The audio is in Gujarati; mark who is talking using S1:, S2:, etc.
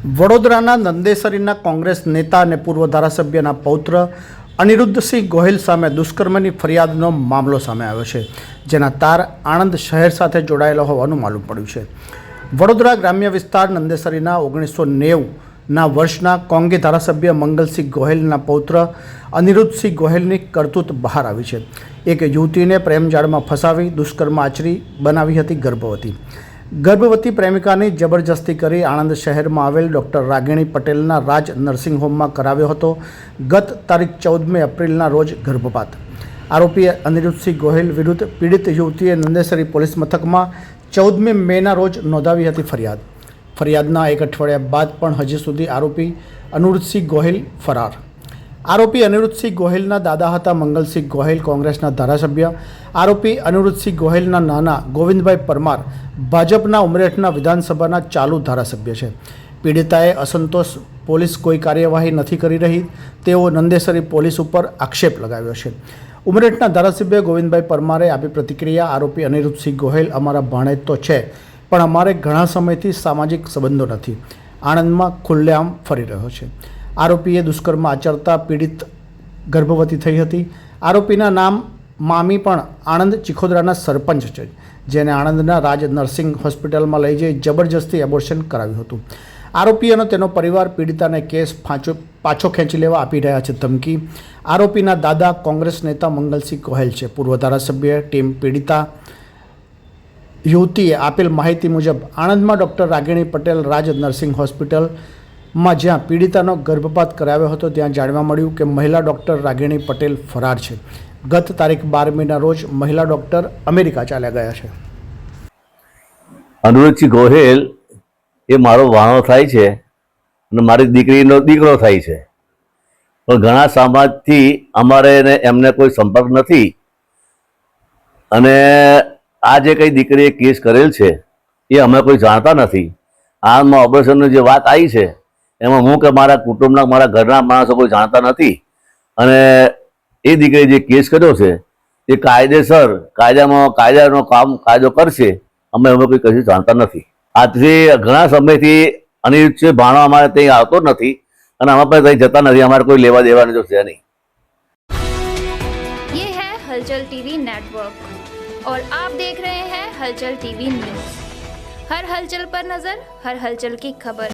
S1: વડોદરાના નંદેસરીના કોંગ્રેસ નેતા અને પૂર્વ ધારાસભ્યના પૌત્ર અનિરુદ્ધસિંહ ગોહિલ સામે દુષ્કર્મની ફરિયાદનો મામલો સામે આવ્યો છે, જેના તાર આણંદ શહેર સાથે જોડાયેલો હોવાનું માલુમ પડ્યું છે. વડોદરા ગ્રામ્ય વિસ્તાર નંદેસરીના ઓગણીસો નેવુંના વર્ષના કોંગે ધારાસભ્ય મંગલસિંહ ગોહિલના પૌત્ર અનિરુદ્ધસિંહ ગોહિલની કરતૂત બહાર આવી છે. એક યુવતીને પ્રેમજાળમાં ફસાવી, દુષ્કર્મ આચરી બનાવી હતી ગર્ભવતી. ગર્ભવતી પ્રેમિકાની જબરજસ્તી કરી આણંદ શહેરમાં આવેલ ડૉક્ટર રાગિણી પટેલના રાજ નર્સિંગ હોમમાં કરાવ્યો હતો. ગત તારીખ ચૌદમી એપ્રિલના રોજ ગર્ભપાત. આરોપી અનિરુદ્ધસિંહ ગોહિલ વિરુદ્ધ પીડિત યુવતીએ નંદેસરી પોલીસ મથકમાં ચૌદમી મેના રોજ નોંધાવી હતી ફરિયાદ. ફરિયાદના એક અઠવાડિયા બાદ પણ હજી સુધી આરોપી અનુરુદ્ધસિંહ ગોહિલ ફરાર. આરોપી અનિરુદ્ધસિંહ ગોહિલના દાદા હતા મંગલસિંહ ગોહિલ કોંગ્રેસના ધારાસભ્ય. આરોપી અનિરુદ્ધસિંહ ગોહિલના નાના ગોવિંદભાઈ પરમાર ભાજપના ઉમરેઠના વિધાનસભાના ચાલુ ધારાસભ્ય છે. પીડિતાએ અસંતોષ પોલીસ કોઈ કાર્યવાહી નથી કરી રહી, તેવો નંદેસરી પોલીસ ઉપર આક્ષેપ લગાવ્યો છે. ઉમરેઠના ધારાસભ્ય ગોવિંદભાઈ પરમારે આપી પ્રતિક્રિયા, આરોપી અનિરુદ્ધસિંહ ગોહિલ અમારા ભાણેજ તો છે, પણ અમારે ઘણા સમયથી સામાજિક સંબંધો નથી. આણંદમાં ખુલ્લેઆમ ફરી રહ્યો છે. આરોપીએ દુષ્કર્મ આચરતા પીડિત ગર્ભવતી થઈ હતી. આરોપીના નામ મામી પણ આણંદ ચિખોદરાના સરપંચ છે, જેને આણંદના રાજ નર્સિંગ હોસ્પિટલમાં લઈ જઈ જબરજસ્તી એબોર્શન કરાવ્યું હતું. આરોપી અને તેનો પરિવાર પીડિતાને કેસ પાછો પાછો ખેંચી લેવા આપી રહ્યા છે ધમકી. આરોપીના દાદા કોંગ્રેસ નેતા મંગલસિંહ ગોહેલ છે. પૂર્વ ધારાસભ્ય ટીમ પીડિતા યુવતીએ આપેલ માહિતી મુજબ આણંદમાં ડૉક્ટર રાગિણી પટેલ રાજ નર્સિંગ હોસ્પિટલમાં જ્યાં પીડિતાનો ગર્ભપાત કરાવ્યો હતો, ત્યાં જાણવા મળ્યું કે મહિલા ડૉક્ટર રાગિણી પટેલ ફરાર છે. ગત તારીખ બારમીના રોજ મહિલા ડૉક્ટર અમેરિકા ચાલ્યા ગયા છે.
S2: અનુરૂચિ ગોહેલ એ મારો વાણો થાય છે અને મારી દીકરીનો દીકરો થાય છે. પણ ઘણા સમાજથી અમારે એમને કોઈ સંપર્ક નથી. અને આ જે કંઈ દીકરીએ કેસ કરેલ છે, એ અમે કોઈ જાણતા નથી. આમાં ઓપરેશનની જે વાત આવી છે એમાં હું કે મારા કુટુંબના મારા ઘરના માણસો કોઈ જાણતા નથી અને એ દીકરીએ જે કેસ કર્યો છે એ કાયદેસર કાયદામાં કાયદાનો કામ કાયદો કરશે અમે અમે કોઈ કશું જાણતા નથી આજથી ઘણા સમયથી અનિરુદ્ધ ભાણો અમારે ત્યાં આવતો જ નથી અને અમે પણ ત્યાં જતા નથી અમારે કોઈ લેવા દેવાનું જો છે નહીં
S3: ये है हलचल टीवी नेटवर्क और आप देख रहे हैं हलचल टीवी न्यूज हर हलचल पर नजर हर हलचल की खबर